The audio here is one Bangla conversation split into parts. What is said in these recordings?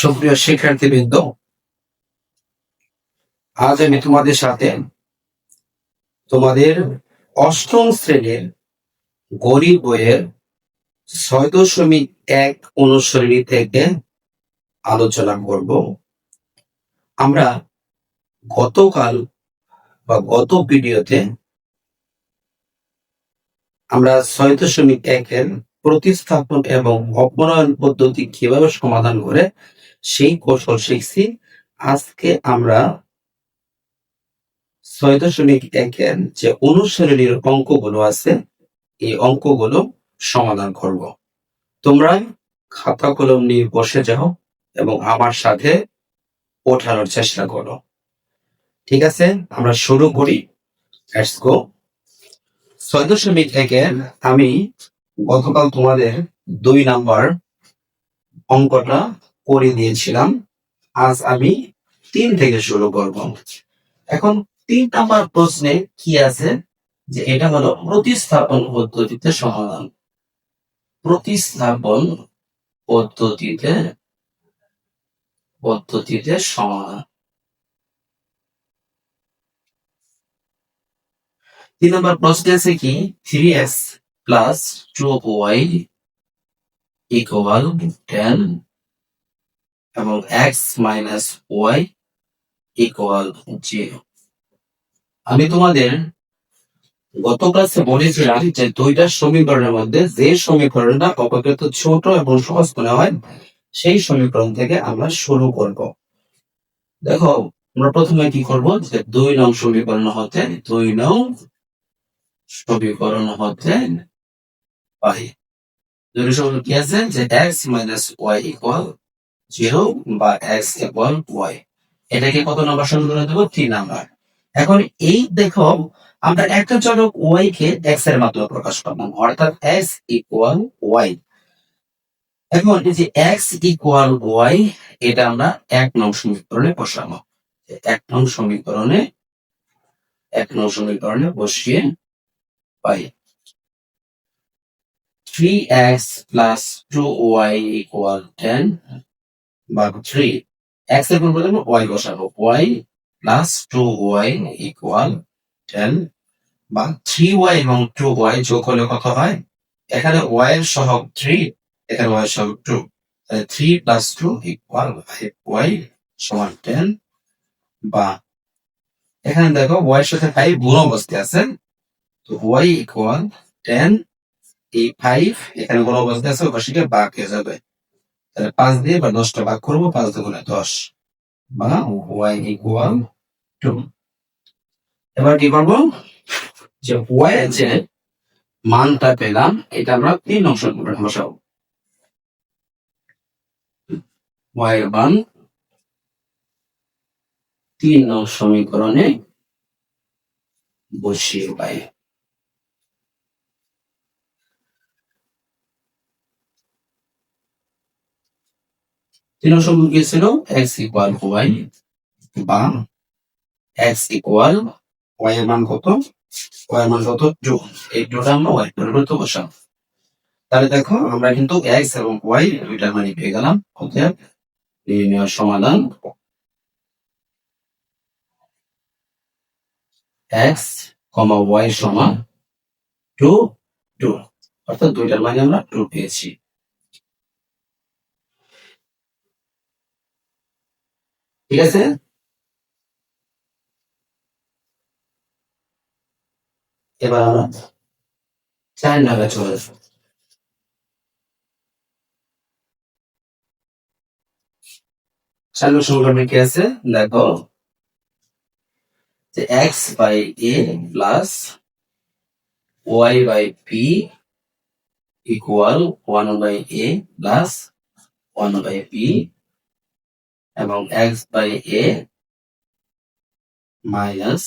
সুপ্রিয় শিক্ষার্থীবৃন্দ, আজ আমি তোমাদের সাথে তোমাদের অষ্টম শ্রেণির গণিত বইয়ের ছয় দশমিক এক অনুশ্রেণী থেকে আলোচনা করব। আমরা গতকাল বা গত ভিডিওতে আমরা ছয় দশমিক একের প্রতিস্থাপন এবং অপনয়ন পদ্ধতি কীভাবে সমাধান করে সেই কৌশল শিখছি। আজকে আমরা ছয় দশমিক একের যে অনুশ্রেণীর অঙ্কগুলো আছে, এই অঙ্কগুলো সমাধান করব। তোমরা খাতা কলম নিয়ে বসে যাও এবং আমার সাথে ওঠানোর চেষ্টা করো। ঠিক আছে? আমরা শুরু করি। গো ছয় দশমিক একের আমি গতকাল তোমাদের দুই নাম্বার অঙ্কটা করে দিয়েছিলাম। আজ আমি তিন থেকে শুরু করব এখন তিন নাম্বার প্রশ্নে কি আছে? যে এটা হলো প্রতিস্থাপন পদ্ধতিতে সমাধান। প্রতিস্থাপন পদ্ধতিতে পদ্ধতিতে সমাধান। তিন নম্বর প্রশ্নে আছে কি? Three x plus two y equal ten এবং x minus y equal zero আমি তোমাদের গত ক্লাসে বলেছিলাম যে দুইটা সমীকরণের মধ্যে যে সমীকরণটা অপেক্ষাকৃত ছোট এবং সহজ মনে হয়, সেই সমীকরণ থেকে আমরা শুরু করব। দেখো, আমরা প্রথমে কি করব? যে দুই নং সমীকরণ হতে দুই নং সমীকরণ হতে পাই। সমীকরণ কি আছে? যে x minus y equal zero বা x ইকুয়াল ওয়াই এটাকে কত নাম্বার সমীকরণ দেবো? তিন নাম্বার এখন এই দেখো, আমরা একটা চলক ওয়াই কে এক্সের মাধ্যমে প্রকাশ করলাম, অর্থাৎ এক্স ইকুয়াল ওয়াই এখন যে এক্স ইকুয়াল ওয়াই এটা আমরা এক নং সমীকরণে বসাবো। এক নং সমীকরণে, এক নং সমীকরণে বসিয়ে পাই। Three x plus two y equal ten বা থ্রি এক্সের পরিবর্তে ওয়াই বসাবো। Y plus two y equal ten বা থ্রি ওয়াই এবং টু ওয়াই যোগ হলে কত হয়? এখানে ওয়াই এর সহগ থ্রি এখানে ওয়াই সহগ two three plus two equal five y সমান টেন বা এখানে দেখো ওয়াই এর সাথে ফাইভ গুণ অবস্থায় আছে। তো ওয়াই ইকুয়াল টেন এই ফাইভ এখানে গুণ অবস্থায় আছে ওই পাশে বাঘ হয়ে যাবে। তাহলে পাঁচ দিয়ে বা দশটা ভাগ করব, পাঁচ দুগুণে দশ। বা ওয়াই ইকুয়াল টু। এবার কি করব? যে ওয়াই যে মানটা পেলাম, এটা আমরা তিন অংশ করে বসাবো। ওয়াই মান তিন নং সমীকরণে বসিয়ে পাই। তিন নং সমীকরণ কি ছিল এক্স ইকুয়াল ওয়াই বা এক্স ইকুয়াল ওয়াই এর মান কত? ওয়াই এর মান কত? টু এই টুটা আমরা ওয়াই পরিবর্তে বসাম তাহলে দেখো, আমরা কিন্তু এক্স এবং ওয়াই দুইটার মানে পেয়ে গেলাম। অতএব নির্ণয় সমাধান এক্স কমা ওয়াই সমান টু টু অর্থাৎ দুইটার মানে আমরা টু পেয়েছি। ঠিক আছে? এবার আমরা চার নাগা চলে আসব সমীকরণে কি আছে? দেখো, যে x by a plus y by p equal one by a plus one by p এবং x by a minus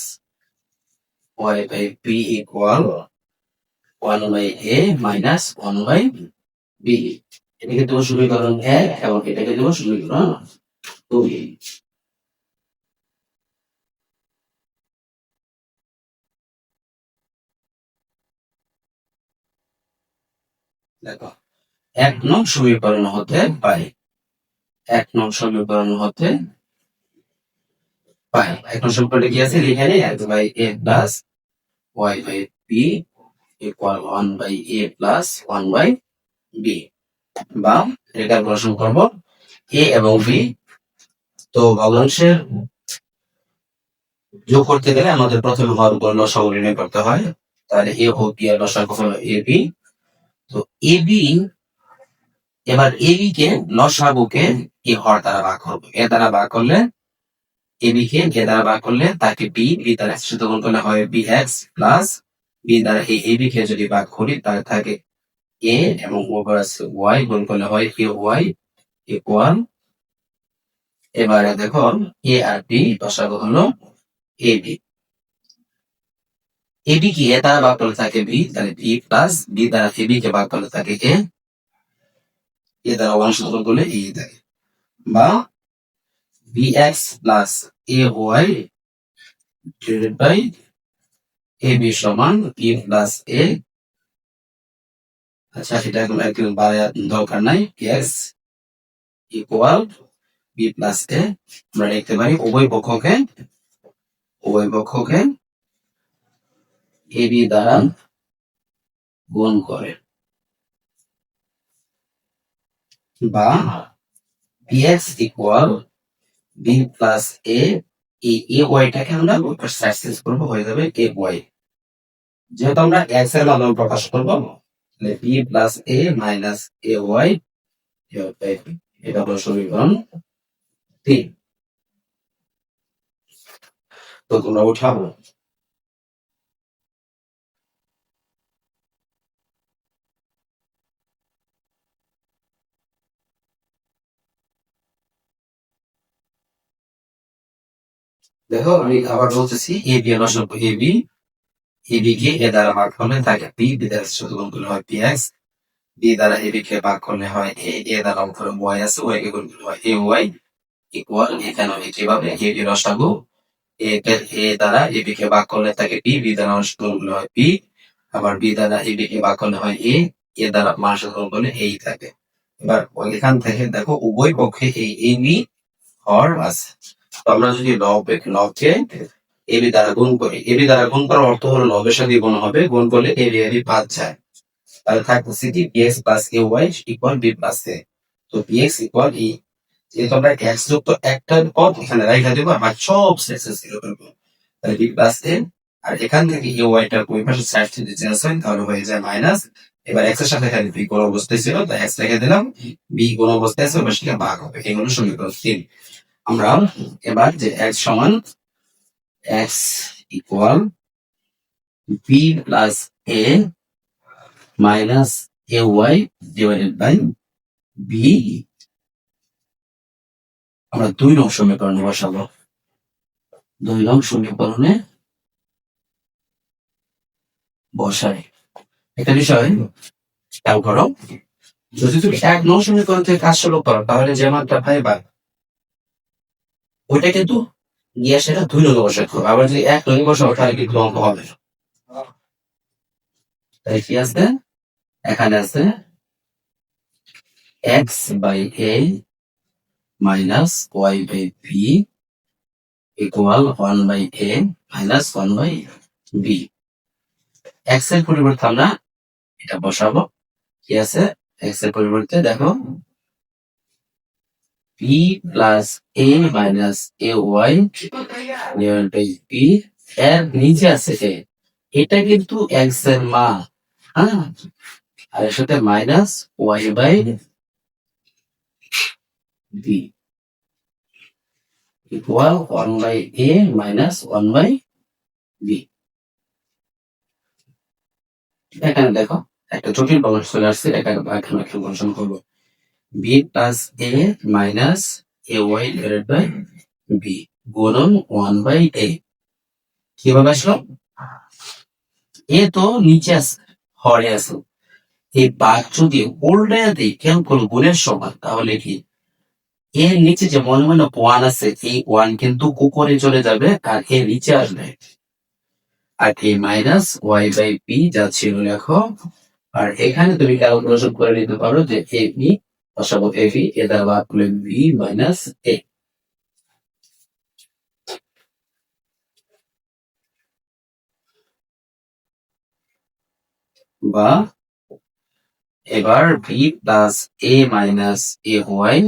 y by p equal one by a minus one by b এটাকে দেবো সমীকরণ এক এবং এটাকে দেবো সমীকরণ দুই। দেখো, এক নং সমীকরণ হতে পারে। এক নং সমীকরণ হতে পাই এক নং সমীকরণে কি আছে? এখানে x by a plus y by b equal one by a plus one by b. বা এটা ক্যালকুলেশন করব। এ এবং বি তো ভগ্নাংশের যোগ করতে গেলে আমাদের প্রথমে হরগুলো লসাগু নির্ণয় করতে হয়। তাহলে এ ও বি এর লসাগু হলো এ বি। তো এ বি, এবার এ বি কে লসাগুকে এ হর দ্বারা ভাগ করব? এ দ্বারা ভাগ করলে এ বি কে এ দ্বারা ভাগ করলে তাকে বি বি দ্বারা এক্স গুণ করলে হয় বি এক্স প্লাস বি দ্বারা এই এ কে যদি ভাগ করি, তাহলে থাকে এ এবং ওয়াই গুণ করলে হয় এ ওয়াই ইকুয়াল এবারে দেখো, এ আর বি লসাগু হলো এ বি। এ বি কি? এ দ্বারা ভাগ করলে থাকে বি, তাহলে বি প্লাস বি দ্বারা এ বি কে ভাগ করলে থাকে এ এ দ্বারা সাথে করলে এ থাকে বা x plus a y divided by a b সমান বি প্লাস এ আচ্ছা সেটা এখন একদম বাড়ার দরকার নাই। P x equal b plus a আমরা লিখতে পারি উভয় পক্ষকে উভয় পক্ষকে এ বি দ্বারা গুণ করে। বা x equal b plus a এই এ ওয়াইটাকে আমরা সাকসেস করব, হয়ে যাবে এ ওয়াই যেহেতু আমরা এক্সের মাধ্যমে প্রকাশ করব, তাহলে b plus a minus a y এটা হলো সমীকরণ তিন। তো তোমরা উঠাবো দেখো আমি আবার বলতেছি, এ বি সম্পর্ক এ বি এ বি কে এ দ্বারা ভাগ করলে তাকে বি বি দ্বারা শুধু গুণ করলে হয় পি এক্স, বি দ্বারা এ বি কে ভাগ করলে হয় এ এ দ্বারা উপরে ওয়াই আছে, ওয়াই কে গুণ করলে হয় এ ওয়াই ইকুয়াল এখানে কীভাবে এ বি রসাগু এ এ দ্বারা এ বি কে ভাগ করলে তাকে বি বি দ্বারা অংশ গুণ করলে হয় বি আবার বি দ্বারা এ বি কে ভাগ করলে হয় এ এ দ্বারা মাস গুণ করলে এই থাকে। এবার এখান থেকে দেখো, উভয় পক্ষে এই এ বি হর আছে। আমরা যদি লব লবকে এ বি দ্বারা গুণ করি। এ বি দ্বারা গুণ করার অর্থ হলো লবের সাথে গুণ হবে। গুণ করলে এ বি এ বি বাদ যায়। তাহলে থাকতেছে কি? P x plus a y equal b plus a. তো পি এক্স ইকুয়াল ই যেহেতু আমরা এক্স যুক্ত একটা পদ এখানে রাইখা দেবো, আমার সব শেষে জিরো করব তাহলে বি প্লাস এ, আর এখান থেকে এ ওয়াইটা ওই পাশে সাইড যদি চেঞ্জ হয়, তাহলে হয়ে যায় মাইনাস এবার এক্সের সাথে এখানে বি কোন অবস্থায় ছিল তাই এক্স রেখে দিলাম। বি কোন অবস্থায় আছে সেটা ভাগ হবে। এগুলো সমীকরণ তিন। আমরা এবার যে এক্স সমান x equal b plus a minus a y divided by b আমরা দুই নং সমীকরণে বসাবো। দুই নং সমীকরণে বসাই। একটা বিষয় খেয়াল করো, যদি তুমি এক নং সমীকরণ থেকে কাজ শুরু করো, তাহলে যে মানটা পাইবা ওইটা কিন্তু গিয়ে সেটা দুই আবার যদি এক অঙ্ক হবে। তাই কি আছে? এখানে আছে x by a minus y by b equal one by a minus one by b এক্সের পরিবর্তে আমরা এটা বসাবো। কি আছে? এক্সের পরিবর্তে দেখো b plus a minus a y b এর নিচে আছে এ এটা কিন্তু এক্সের মা হ্যাঁ? আর এর সাথে minus y by b equal one by a minus one by b এখানে দেখো, একটা জটিল বংশ চলে আসছে এটা এখানে বংশন করব। B plus a minus a y divided by b গুণন ওয়ান বাই এ কীভাবে আসলো? এ তো নিচে আছে, হরে আছে। এই বাঘ যদি উল্টে দিই কেন করো গুণের সমান, তাহলে কি? এর নিচে যে মনে মনে ওয়ান আছে, এই ওয়ান কিন্তু কুকুরে চলে যাবে, আর এর নিচে আসবে। আর এই মাইনাস ওয়াই বাই পি যা ছিল লেখো। আর এখানে তুমি ক্যালকুলেশন করে নিতে পারো যে এ বি বসাবো এ বি এ দ্বারা ভাগ করলে বি মাইনাস এ বা এবার b plus a minus a y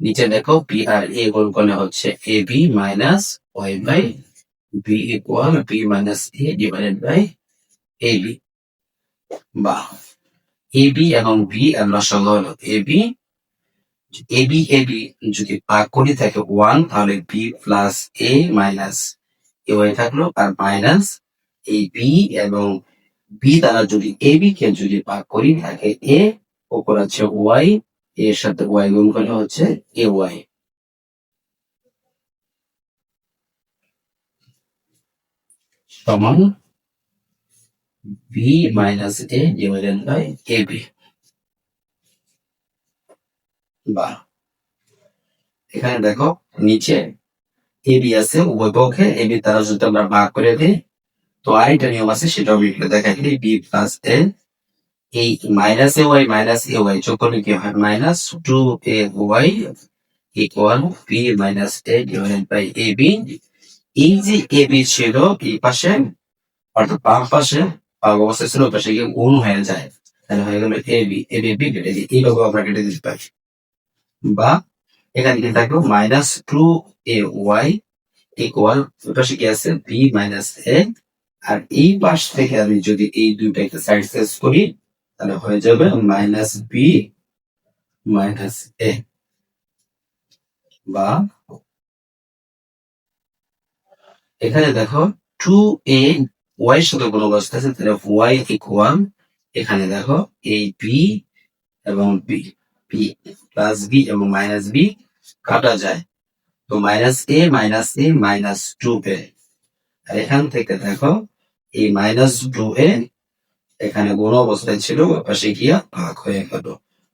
নিচে দেখো বি আর এ গুণ করলে হচ্ছে a b minus y by b equal b minus a divided by a b বা এ বি এবং বি এর লসাগু হলো a b a b a b যদি ভাগ করি থাকে ওয়ান তাহলে b plus a minus a y থাকল, আর মাইনাস এই বি এবং বি দ্বারা যদি এ বি কে যদি ভাগ করি থাকে এ ওপর আছে ওয়াই এর সাথে ওয়াই গুণ করলে হচ্ছে এ ওয়াই সমান b minus a divided by a b বা এখানে দেখো, নিচে এ, বি আছে, উভয় পক্ষে, এ, বি দ্বারা যদি আমরা ভাগ করে দিই, তো আরেকটা নিয়ম আছে সেটা আমি একটু দেখাই দিই, বি প্লাস এ এই minus a y minus a y যোগ কি হয়? Minus two a y equal b minus a by a b এই যে এ বি ছিল এই পাশে, অর্থাৎ বাম পাশে, বাম অবস্থায় ছিল পাশে গিয়ে গুণ হয়ে যায়। তাহলে হয়ে গেল a b a b b কেটে দিই। এইভাবে আমরা কেটে দিতে পারি। বা এখানে কি থাকল minus two a y equal পাশে কি আছে? বি মাইনাস এ আর এই পাশ থেকে আমি যদি এই দুইটাকে সাইড চেঞ্জ করি, তাহলে হয়ে যাবে মাইনাস বি মাইনাস এ বা এখানে দেখো টু এ ওয়াই সাথে কোনো অবস্থা আছে, তাহলে ওয়াই ইকুয়াল এখানে দেখো এই বি এবং বি বি প্লাস বি এবং মাইনাস বি কাটা যায়। তো minus a minus a minus two a এখান থেকে দেখো, এই মাইনাস টু এ এখানে গুণ অবস্থায় ছিল পাশে গিয়া ভাগ হয়ে গেল।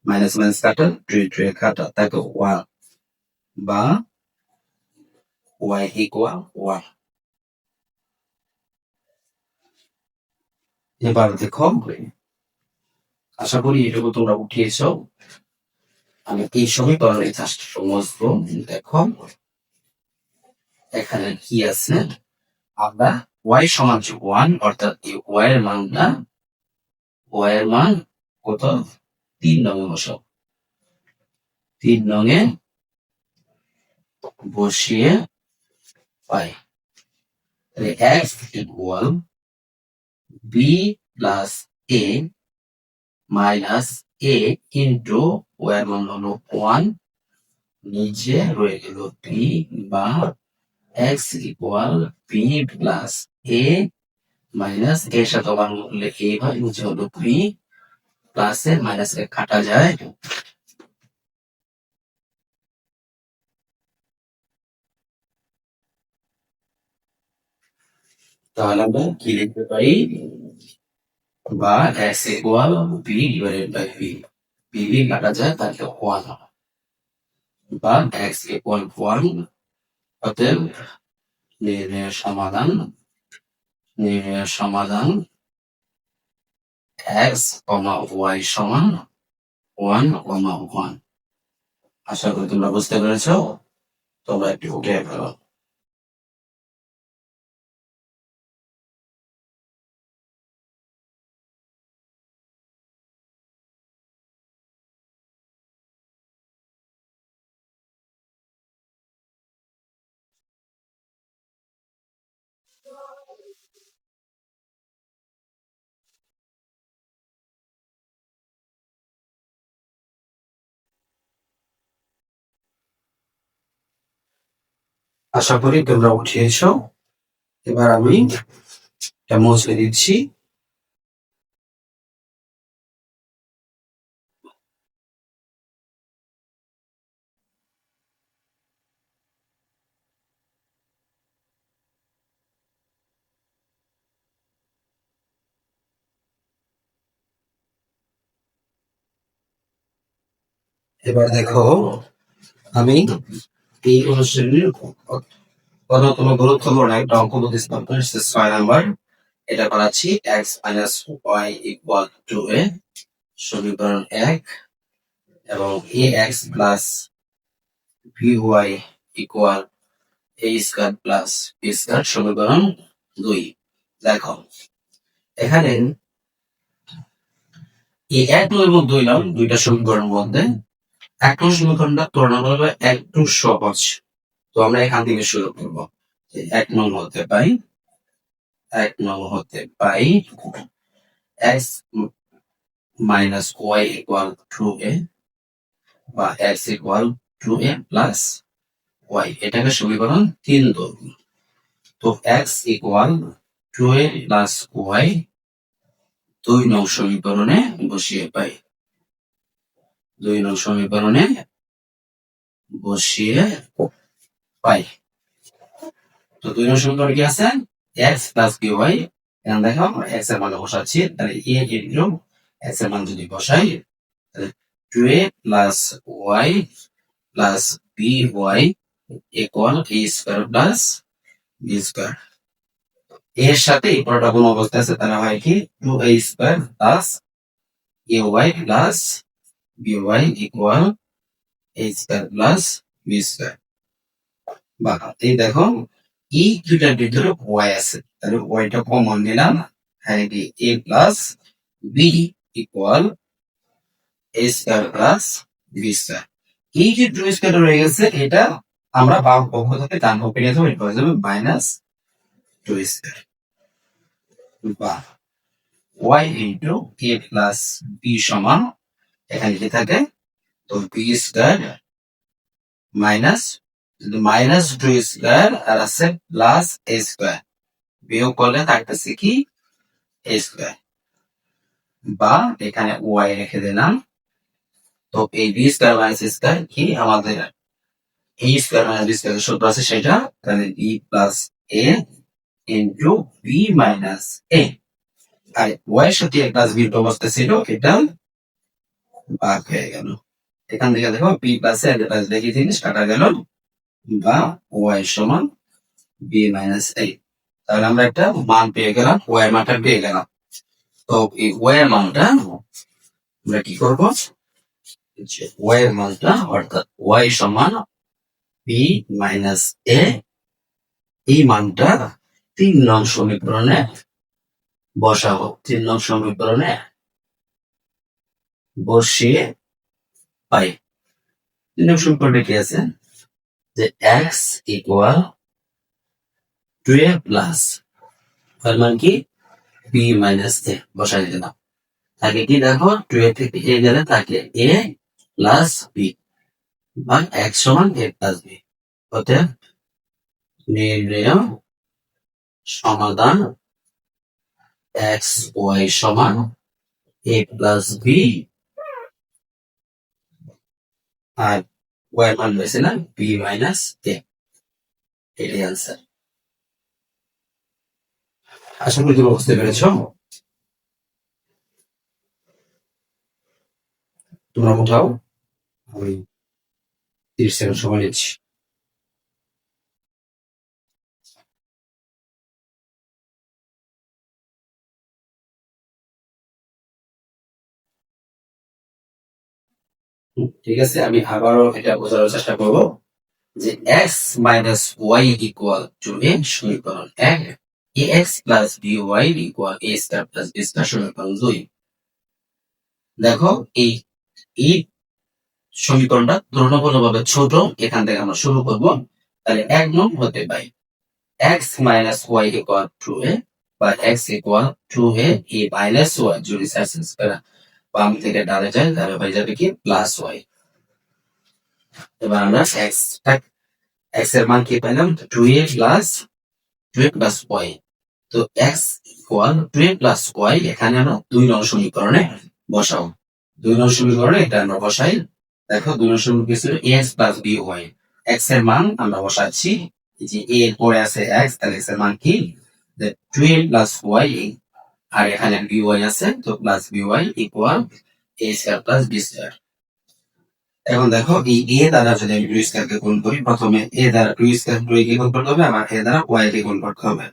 মাইনাস মাইনাস কাটা টু টু কাটা, তাকে ওয়ান বা ওয়াই ইকুয়াল ওয়ান এবার দেখো, আশা করি এটুকু তোমরা উঠিয়েছ। আমি এই সমীকরণের জাস্ট সমস্ত দেখো এখানে কি আছে? আমরা ওয়াই সমান ওয়ান অর্থাৎ এই ওয়াই এর মানটা ওয়াই এর মান কত? তিন নঙে বসাও। তিন নঙে বসিয়ে পাই। তাহলে x equal b plus a minus a into y এর মান হলো ওয়ান নিচে রয়ে গেল বি বা x equal b plus a minus এর সাথে ওয়ান করলে এ হয় নিচে হলো b plus a minus a কাটা যায়। তাহলে আমরা কি লিখতে পারি? বা x equal b divided by b b b কাটা যায় তাহলে ওয়ান বা এক্স ইকুয়াল ওয়ান অতএব নির্ণয়ের সমাধান নির্ণয়ের সমাধান এক্স কমা ওয়াই সমান ওয়ান কমা ওয়ান। আশা করি তোমরা বুঝতে পেরেছ। তোমরা একটু উঠে ফেলো আশা করি তোমরা উঠিয়েছ এবার আমি মুছে দিচ্ছি। এবার দেখো আমি এই অনুষ্ঠানের অন্যতম গুরুত্বপূর্ণ একটা অঙ্ক প্রতিস্থাপন ছয় নাম্বার। এটা করাচ্ছি x minus y equal two a সমীকরণ এক, এবং a x plus b y equal a square plus b square সমীকরণ দুই। দেখো, এখানে এই এক নং এবং দুই নং দুইটা সমীকরণের মধ্যে এক নং সমীকরণটা তুলনামূলক একটু সহজ। তো আমরা এখান থেকে শুরু করব। এক নং হতে পাই, এক নং হতে পাই x minus y equal two a বা x equal two a plus y এটাকে সমীকরণ তিন ধরুন। তো x equal two a plus y দুই নং সমীকরণে বসিয়ে পাই। দুই নং সমীকরণে বসিয়ে পাই। তো দুই নং সমীকরণ কি আছে? এক্স প্লাস বি ওয়াই এখানে দেখো এক্সের মানে বসাচ্ছি, তাহলে এ ইন্টু এক্সের মান যদি বসাই, তাহলে two a plus y plus b y equal a square plus b square এর সাথে এই পরটা কোন অবস্থা আছে, তাহলে হয় কি? Two a square plus a y plus y equal a square plus b square বা, এই দেখো এই দুইটার ভিতরে ওয়াই আছে। তাহলে ওয়াইটা কমন নিলাম হ্যাঁ কি a plus b equal a square plus b square এই যে টু স্কোয়ার রয়ে গেছে, এটা আমরা বাম পক্ষ থেকে ডান পক্ষে নিয়ে যাব এটা হয়ে যাবে মাইনাস টু স্কোয়ার বা y into a plus b সমান এখানে কি থাকে, তো b square minus minus two square আর আছে প্লাস এ স্কোয়ার বিয়োগ করলে থাকতেছে কি? এ স্কোয়ার বা এখানে ওয়াই রেখে দিলাম, তো এই বি স্কোয়ার মাইনাস স্কোয়ার কি? আমাদের a square minus b square সূত্র আছে সেটা, তাহলে b plus a into b minus a R y সাথে প্লাস বির অবস্থা ছিল, এটা ভাগ হয়ে গেল। এখান থেকে দেখো বি প্লাস প্লাস দেখি জিনিস কাটা গেল বা ওয়াই সমান বি মাইনাস এ তাহলে আমরা একটা মান পেয়ে গেলাম ওয়াই মানটা পেয়ে গেলাম। তো এই ওয়াই মানটা আমরা কি করব? ওয়াই মানটা, অর্থাৎ ওয়াই সমান বি মাইনাস এ এই মানটা তিন নং সমীকরণে বসাবো। তিন নং সমীকরণে বসিয়ে পাই। তিন নং সমীকরণে কি আছে? যে x equal two a plus মান কি? বি মাইনাস এ বসাই দিলাম তাকে কি দেখো? টু এ থেকে এ গেলে তাকে এ প্লাস বি বা এক্স সমান এ প্লাস বি অতএব নির্ণয় সমাধান এক্স ওয়াই সমান এ প্লাস বি আর ওয়ার মান রয়েছে না? বি মাইনাস এ এটাই আনসার আশা করি তুমি বুঝতে পেরেছ। তোমরা উঠাও আমি তিরিশ সেকেন্ড সময় নিচ্ছি। ঠিক আছে, আমি আবারও এটা বোঝানোর চেষ্টা করব যে x minus y equal two a সমীকরণ এক a x plus b y equal a star plus b star সমীকরণ দুই। দেখো, এই এই সমীকরণটা তুলনামূলকভাবে ছোট, এখান থেকে আমরা শুরু করব। তাহলে এক নং হতে পাই x minus y equal two a বা x equal two a a minus y যদি সার্চেস করা বাম থেকে ডানে যায় তাহলে হয়ে যাবে কি? প্লাস ওয়াই এবার আমরা এক্স এক্সের মান কি পেলাম two a plus two a plus y তো x equal two a plus y এখানে আমরা দুই নং সমীকরণে বসাও দুই নং সমীকরণে এটা আমরা বসাই। দেখো, দুই নং সমীকরণ ছিল? এক্স প্লাস বি ওয়াই এক্সের মান আমরা বসাচ্ছি। যে এ এর পরে আছে এক্স তাহলে এক্সের মান কি? টু এ প্লাস ওয়াই আর এখানে বি ওয়াই আছে, তো plus b y equal a square plus b square এখন দেখো, এই এ দ্বারা যদি আমি টু স্কয়ার কে গুণ করি, প্রথমে এ দ্বারা টু স্কয়ার টু কে গুণ করতে হবে, আবার এ দ্বারা ওয়াই কে গুণ করতে হবে।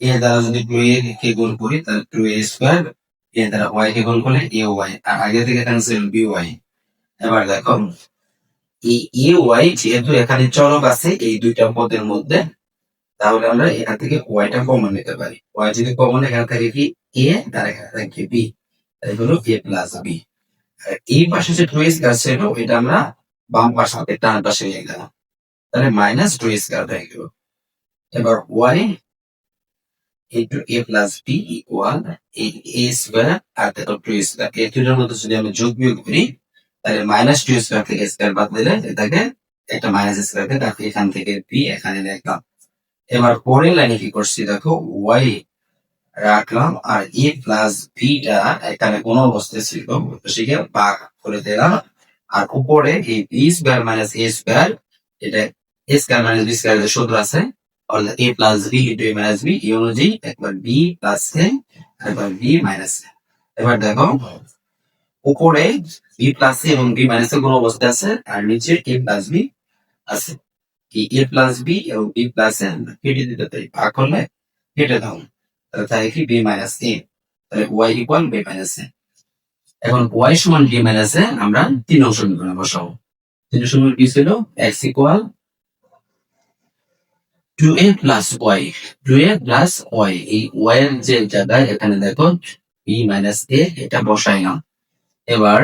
এ দ্বারা যদি টু এ কে গুণ করি, তাহলে টু এ স্কয়ার এ দ্বারা ওয়াই কে গুণ করলে এ ওয়াই আর আগে থেকে ক্যান্সেল বি ওয়াই এবার দেখো, এই এ ওয়াই যেহেতু এখানে চলক আছে, এই দুইটা পদের মধ্যে, তাহলে আমরা এখান থেকে ওয়াইটা কমন নিতে পারি। ওয়াই যদি কমন এখান থেকে কি? এ আর এখান বি হলো এ প্লাস বি এই পাশে যে টু স্কয়ার এটা আমরা বাম পাশে হাতে ডান পাশে নিয়ে গেলাম। তাহলে মাইনাস টু স্কয়ার হয়ে গেল। এবার y into a plus b equal a square আর দেখো টু স্কয়ার এই দুটোর মধ্যে যদি আমি যোগ বিয়োগ করি, তাহলে মাইনাস টু স্কয়ার থেকে স্কয়ার বাদ দিলে এটাকে একটা মাইনাস স্কয়ার তাকে এখান থেকে বি এখানে লিখলাম এবার পরের লাইনে কি করছি? দেখো ওয়াই রাখলাম আর এ প্লাস বিটা এখানে কোন অবস্থায় ছিল সেকে ভাগ করে দিলাম। আর উপরে এই b square minus a square এটা a square minus b square সূত্র আছে, অর্থাৎ a plus b into a minus b এই অনুযায়ী একবার বি প্লাস এ একবার বি মাইনাস এ এবার দেখো, উপরে বি প্লাস এ এবং বি মাইনাস এ কোন অবস্থায় আছে, আর নিচে এ প্লাস বি আছে। এ প্লাস বি এবং বি প্লাস এ কেটে দিতে পারি, ভাগ করলে কেটে দাও। তাহলে তাই কি? বি মাইনাস এ তাহলে y equal b minus a এখন ওয়াই সমান বি মাইনাস এ আমরা তিন অংশ সমীকরণে বসাবো। তিন সমীকরণ কি ছিল? X equal two a plus y two a plus y এই ওয়াই এর যে জায়গায় এখানে দেখো বি মাইনাস এ এটা বসাই না। এবার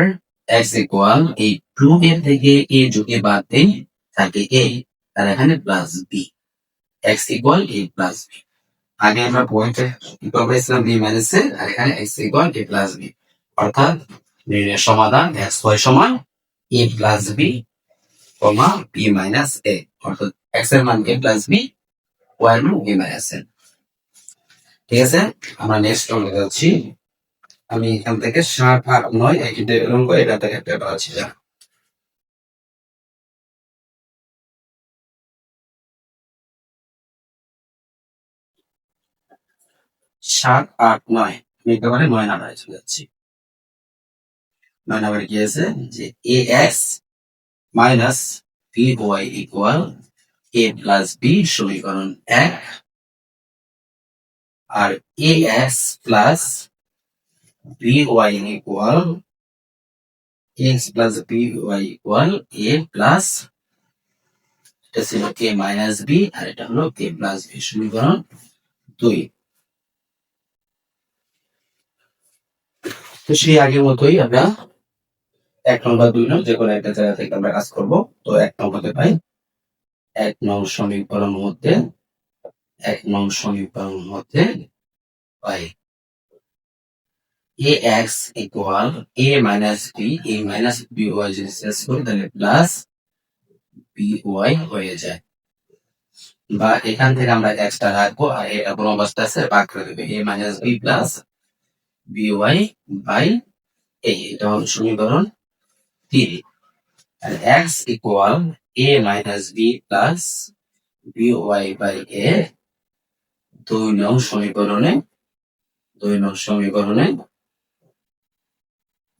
এক্স ইকুয়াল এই টু এর থেকে এ যোগে বাদ দেই, থাকে এ আর এখানে plus b x equal a plus b আগে আমরা পয়েন্টে ইকুয়াল করেছিলাম বি মাইনাস এ আর এখানে x equal a plus b অর্থাৎ নির্ণয়ের সমাধান এক্স ওয়াই সমান a plus b comma b minus a অর্থাৎ এক্সের মান এ প্লাস বি ওয়াই এর মান বি মাইনাস এ ঠিক আছে? আমরা নেক্সট অঙ্কে যাচ্ছি। আমি এখান থেকে সাত আট নয় একটি অঙ্ক এটা থেকে একটা পাচ্ছি সাত, আট, নয়। আমি একেবারে নয় নাম্বারে চলে যাচ্ছি। নয় নাম্বারে কি আছে? যে a x minus b y equal a plus b সমীকরণ এক আর a x plus b y equal x plus b y equal a plus এটা ছিল কে মাইনাস বি আর এটা হলো কে প্লাস বি সমীকরণ দুই। তো সেই আগের মতোই আমরা এক নম্বর দুই নম্বর যে কোনো একটা জায়গা থেকে আমরা কাজ করব। তো এক নম্বরে পাই এক নং সমীকরণ মধ্যে, এক নং সমীকরণ মধ্যে পাই। A x equal a minus b a minus b y যদি শেষ করি তাহলে প্লাস বি ওয়াই হয়ে যায়। বা এখান থেকে আমরা এক্সটা রাখব আর এটা কোনো অবস্থা আছে? ভাগ করে দেবে। A minus b plus b y by a এটা হলো সমীকরণ তিন। আর x equal a minus b plus b y by a দুই নং সমীকরণে, দুই নং সমীকরণে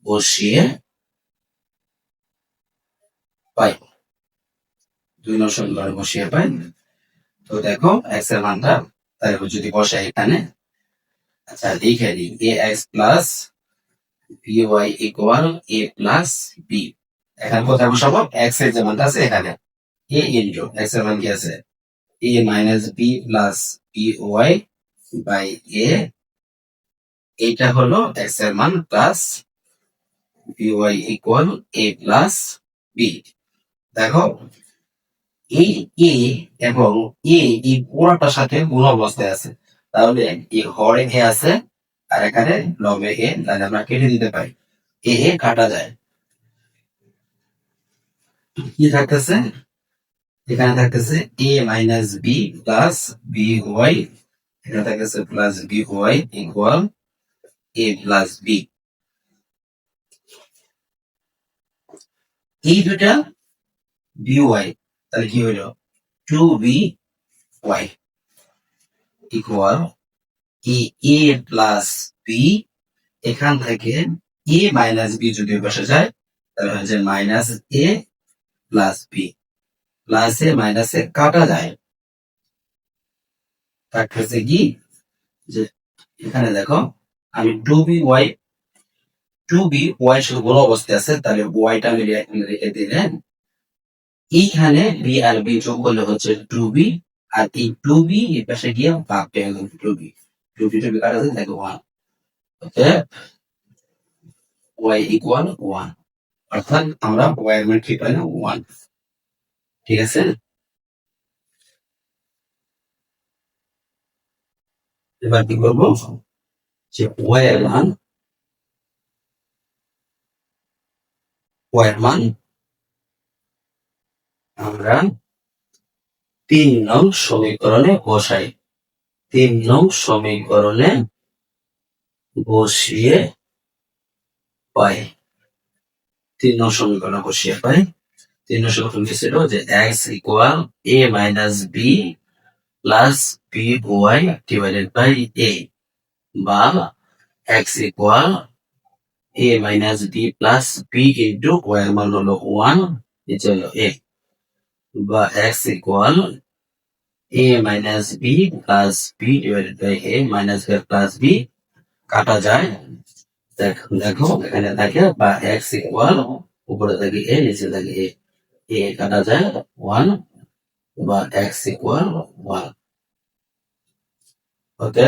বসিয়ে পাই। দুই নং সমীকরণে বসিয়ে পাই। তো দেখো এক্সের মানটা তাই যদি বসাই এখানে আচ্ছা লিখে দিই a x plus b y equal a plus b এখানে কোথায় বসাবো? এক্সের যে আছে এখানে। এ ইন্টু এক্সের মান কি আছে? A minus b plus b y by a এইটা হলো এক্সের মান plus b y equal a plus b দেখো, এই এ এবং এ এই পুরোটার সাথে গুণ অবস্থায় আছে। তাহলে এই হরে এ আছে, আর এখানে লবে এ তাহলে আমরা কেটে দিতে পারি। এ এ কাটা যায়। কি থাকতেছে? এখানে থাকতেছে a minus b plus b y এখানে থাকতেছে plus b y equal a plus b এই দুটা বি ওয়াই তাহলে কি হইল? Two b y equal a a plus b এখান থেকে এ মাইনাস বি যদি বসে যায়, তাহলে হচ্ছে minus a plus b plus a minus a কাটা যায়। থাকতেছে কি? যে এখানে দেখো, আমি two b y two b y শুধু বড় অবস্থায় আছে, তাহলে ওয়াইটা এখানে রেখে দিলেন এইখানে বি আর বি যোগ করলে হচ্ছে টু বি আর এই টু এই পাশে গিয়ে ভাগ পেয়ে গেল টু বি টু কাটা যায় দেখো ওয়ান ওয়াই ইকুয়াল ওয়ান অর্থাৎ আমরা ওয়াই এর মান ওয়ান ঠিক আছে? এবার কি করব? যে ওয়াই এর মান ওয়াই এর মান আমরা তিন নং সমীকরণে বসাই। তিন নং সমীকরণে বসিয়ে পাই। তিন নং সমীকরণে বসিয়ে পাই। তিন নং সমীকরণ কি ছিল? যে x equal a minus b plus b y divided by a বা x equal a minus b plus b into y মান হলো ওয়ান এ বা x equal a minus b plus b divided by a minus b plus b কাটা যায় দেখো দেখো এখানে থাকে বা এক্স ইকুয়াল উপরে থাকে এ নিচে থাকে এ এ কাটা যায় ওয়ান বা এক্স ইকুয়াল ওয়ান ওকে